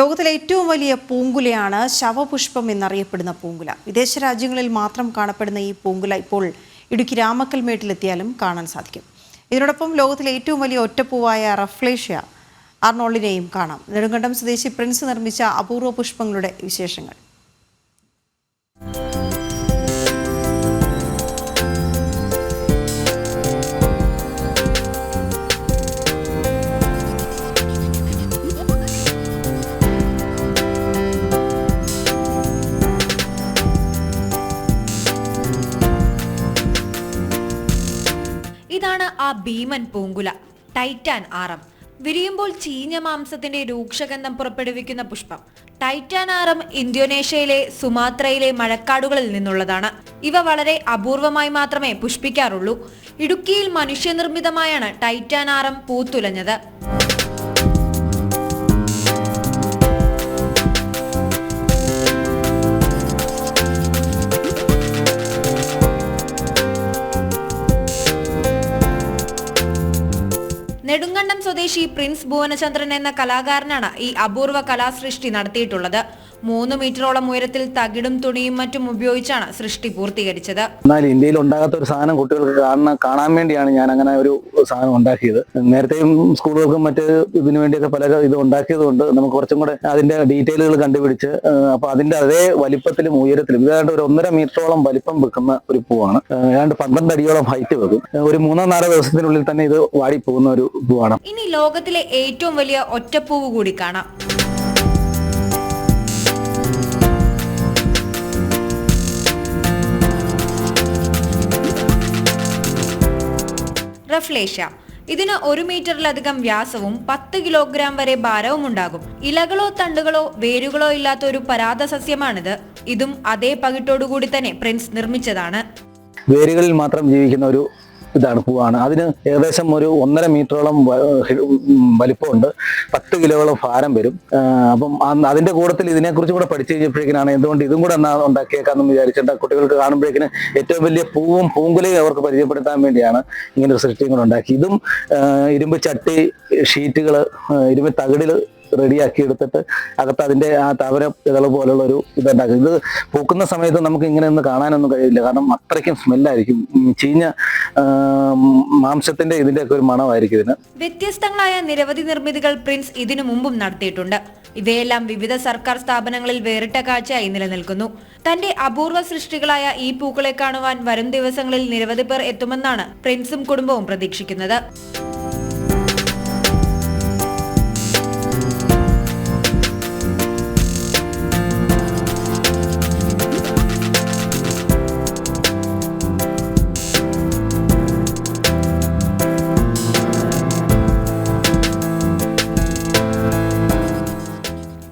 ലോകത്തിലെ ഏറ്റവും വലിയ പൂങ്കുലയാണ് ശവപുഷ്പം എന്നറിയപ്പെടുന്ന പൂങ്കുല. വിദേശ രാജ്യങ്ങളിൽ മാത്രം കാണപ്പെടുന്ന ഈ പൂങ്കുല ഇപ്പോൾ ഇടുക്കി രാമക്കൽമേട്ടിലെത്തിയാലും കാണാൻ സാധിക്കും. ഇതിനോടൊപ്പം ലോകത്തിലെ ഏറ്റവും വലിയ ഒറ്റപ്പൂവായ റഫ്ലേഷ്യ അർണോളിനെയും കാണാം. നെടുങ്കണ്ടം സ്വദേശി പ്രിൻസ് നിർമ്മിച്ച അപൂർവ പുഷ്പങ്ങളുടെ വിശേഷങ്ങൾ. ഇതാണ് ആ ഭീമൻ പൂങ്കുല ടൈറ്റാൻ ആറം. വിരിയുമ്പോൾ ചീഞ്ഞ മാംസത്തിന്റെ രൂക്ഷഗന്ധം പുറപ്പെടുവിക്കുന്ന പുഷ്പം. ടൈറ്റാൻ ആറം ഇന്തോനേഷ്യയിലെ സുമാത്രയിലെ മഴക്കാടുകളിൽ നിന്നുള്ളതാണ്. ഇവ വളരെ അപൂർവമായി മാത്രമേ പുഷ്പിക്കാറുള്ളൂ. ഇടുക്കിയിൽ മനുഷ്യനിർമ്മിതമായാണ് ടൈറ്റാൻ ആറം പൂത്തുലഞ്ഞത്. നെടുങ്കണ്ടം സ്വദേശി പ്രിൻസ് ഭുവനചന്ദ്രൻ എന്ന കലാകാരനാണ് ഈ അപൂർവ കലാസൃഷ്ടി നടത്തിയിട്ടുള്ളത്. മൂന്ന് മീറ്ററോളം ഉയരത്തിൽ തകിടും തുണിയും മറ്റും ഉപയോഗിച്ചാണ് സൃഷ്ടി പൂർത്തീകരിച്ചത്. എന്നാൽ ഇന്ത്യയിൽ ഉണ്ടാകാത്ത ഒരു സാധനം കുട്ടികൾക്ക് കാണാൻ കാണാൻ വേണ്ടിയാണ് ഞാൻ അങ്ങനെ ഒരു സാധനം ഉണ്ടാക്കിയത്. നേരത്തെയും സ്കൂളുകൾക്കും മറ്റ് ഇതിനു വേണ്ടിയൊക്കെ പല ഇത് ഉണ്ടാക്കിയത് കൊണ്ട് നമുക്ക് കുറച്ചും കൂടെ അതിന്റെ ഡീറ്റെയിലുകൾ കണ്ടുപിടിച്ച് അപ്പൊ അതിന്റെ അതേ വലിപ്പത്തിലും ഉയരത്തിലും ഇതാണ്ട് ഒരു ഒന്നര മീറ്ററോളം വലിപ്പം വെക്കുന്ന ഒരു പൂവാണ്. ഏതാണ്ട് പന്ത്രണ്ട് അടിയോളം ഹൈറ്റ് വെക്കും. ഒരു മൂന്നോ നാലോ ദിവസത്തിനുള്ളിൽ തന്നെ ഇത് വാടിപ്പോകുന്ന ഒരു പൂവാണ്. ഇനി ലോകത്തിലെ ഏറ്റവും വലിയ ഒറ്റപ്പൂവ് കൂടി കാണാം. റഫ്ലേഷ്യ ഇതിന് ഒരു മീറ്ററിലധികം വ്യാസവും പത്ത് കിലോഗ്രാം വരെ ഭാരവും ഉണ്ടാകും. ഇലകളോ തണ്ടുകളോ വേരുകളോ ഇല്ലാത്ത ഒരു പരാത സസ്യമാണിത്. ഇതും അതേ പകിട്ടോടുകൂടി തന്നെ പ്രിൻസ് നിർമ്മിച്ചതാണ്. വേരുകളിൽ മാത്രം ജീവിക്കുന്ന ഒരു ഇതാണ് പൂവാണ്. അതിന് ഏകദേശം ഒരു ഒന്നര മീറ്ററോളം വലിപ്പമുണ്ട്. പത്ത് കിലോളം ഭാരം വരും. അപ്പം അതിന്റെ കൂട്ടത്തിൽ ഇതിനെക്കുറിച്ച് കൂടെ പഠിച്ചു കഴിഞ്ഞപ്പോഴേക്കിനാണ് എന്തുകൊണ്ട് ഇതും കൂടെ എന്നാ ഉണ്ടാക്കിയേക്കാന്ന് വിചാരിച്ചിട്ട് കുട്ടികൾക്ക് കാണുമ്പോഴേക്കിന് ഏറ്റവും വലിയ പൂവും പൂങ്കുലയും അവർക്ക് പരിചയപ്പെടുത്താൻ വേണ്ടിയാണ് ഇങ്ങനെ ഒരു സൃഷ്ടിയും കൂടെ ഉണ്ടാക്കി. ഇതും ഇരുമ്പ് ചട്ടി ഷീറ്റുകൾ ഇരുമ്പ് തകിടിൽ റെഡിയാക്കി എടുത്തിട്ട് അകത്ത് അതിന്റെ ആ തവര ഇതൾ പോലുള്ള ഒരു ഇതുണ്ടാക്കും. ഇത് പൂക്കുന്ന സമയത്ത് നമുക്ക് ഇങ്ങനെ ഒന്നും കാണാനൊന്നും കഴിയില്ല. കാരണം അത്രയ്ക്കും സ്മെല്ലായിരിക്കും. ചീഞ്ഞ മാംസത്തിന്റെ ഇതിന്റെ ഒക്കെ ഒരു മണമായിരിക്കും ഇതിന്. വ്യത്യസ്തങ്ങളായ നിരവധി നിർമ്മിതികൾ പ്രിൻസ് ഇതിനു മുമ്പും നടത്തിയിട്ടുണ്ട്. ഇവയെല്ലാം വിവിധ സർക്കാർ സ്ഥാപനങ്ങളിൽ വേറിട്ട കാഴ്ചയായി നിലനിൽക്കുന്നു. തന്റെ അപൂർവ സൃഷ്ടികളായ ഈ പൂക്കളെ കാണുവാൻ വരും ദിവസങ്ങളിൽ നിരവധി പേർ എത്തുമെന്നാണ് പ്രിൻസും കുടുംബവും പ്രതീക്ഷിക്കുന്നത്.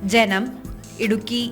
ജനം ഇടുക്കി